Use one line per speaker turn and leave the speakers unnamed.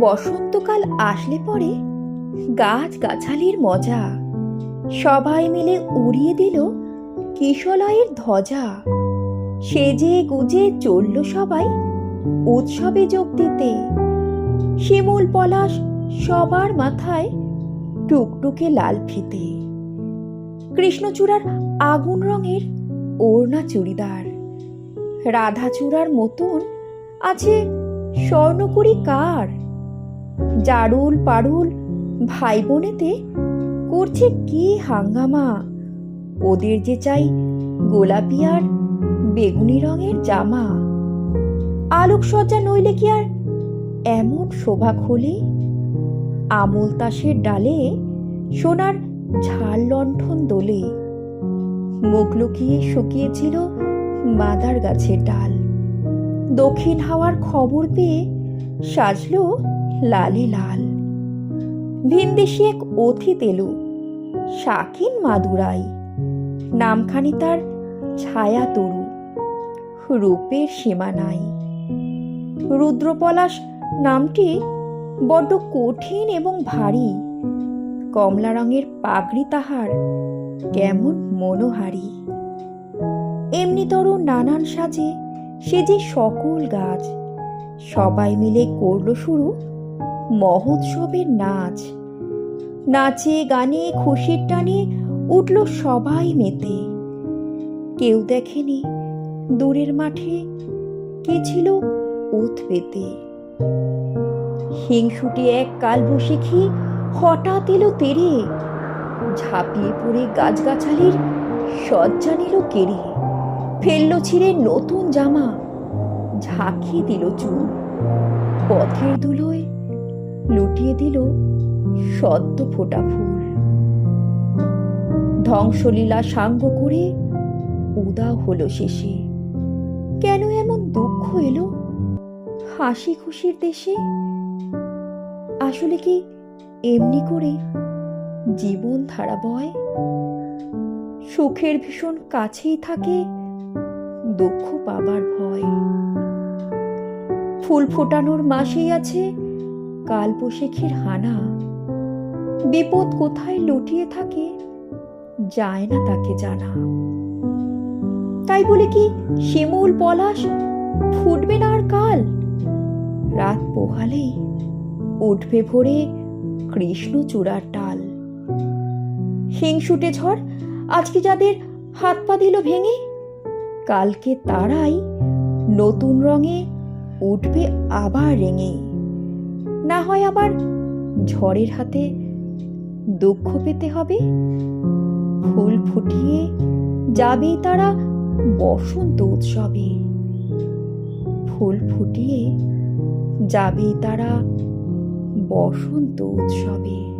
বসন্তকাল আসলে পরে গাছ গাছালির মজা। সবাই মিলে উড়িয়ে দিল কিশলয়ের ধ্বজা। সেজে গুজে চলল সবাই উৎসবে যোগ দিতে। শিমুল পলাশ সবার মাথায় টুকটুকে লাল ফিতে। কৃষ্ণচূড়ার আগুন রঙের ওড়না চুড়িদার। রাধাচূড়ার মতন আছে স্বর্ণকুড়ি কার? জারুল পারুল ভাই বোনেতে করছে কি হাঙ্গামা? ওদের যে চাই গোলাপি আর বেগুনি রঙের জামা। আলোকসজ্জা নইলে কি আর এমন শোভা খোলে? আমল তাসের ডালে সোনার ঝাড় লণ্ঠন দোলে। মুখ লুকিয়ে শুকিয়েছিল মাদার গাছের ডাল। দক্ষিণ হাওয়ার খবর পেয়ে সাজলো লালে লাল। ভিনদেশি এক অথিত এলো শাকিন মাদুরাই। নামখানি তার ছায়া তরু, রূপের সীমা নাই। রুদ্রপলাশ নামটি বড্ড কঠিন এবং ভারী, কমলা রঙের পাগড়ি তাহার কেমন মনোহারী। এমনিতর নানান সাজে সে যে সকল গাছ, সবাই মিলে করল শুরু মহোৎসবের নাচ। নাচে গানে খুশির টানে উঠল সবাই মেতে। কেউ দেখেনি দূরের মাঠে কে ছিল উত পেতে। হিংসুটে এক কালবৈশাখী হঠাৎ এলো তেরে। ঝাঁপিয়ে পড়ে গাছগাছালির সজ্জা নিল কেড়ে। ফেলল ছিঁড়ে নতুন জামা। ঝাঁকি দিল চুল। পথের ধুলোয় লুটিয়ে দিল সদ্য ফোটা ফুল। ধ্বংসলীলা সাঙ্গ করে উদা হলো শেষে। কেন এমন দুঃখ এলো? হাসি খুশির দেশে? আসলে কি এমনি করে জীবন ধারা বয়? সুখের ভীষণ কাছেই থাকে দুঃখ পাবার ভয়। ফুল ফোটানোর মাসেই আছে কালবৈশাখীর হানা। বিপদ কোথায় লুটিয়ে থাকে, যায় না তাকে জানা। তাই বলে কি, শিমুল পলাশ ফুটবে না আর কাল? রাত পোহালেই উঠবে ভোরে কৃষ্ণ চূড়ার ডাল হিংসুটে ঝড় আজকে যাদের হাত পা দিল ভেঙে, কালকে তারাই নতুন রঙে উঠবে আবার রেঙে। না হয় আবার ঝড়ের হাতে দুঃখ পেতে হবে? ফুল ফুটিয়ে যাবে তারা বসন্ত উৎসবে। ফুল ফুটিয়ে যাবে তারা বসন্ত উৎসবে।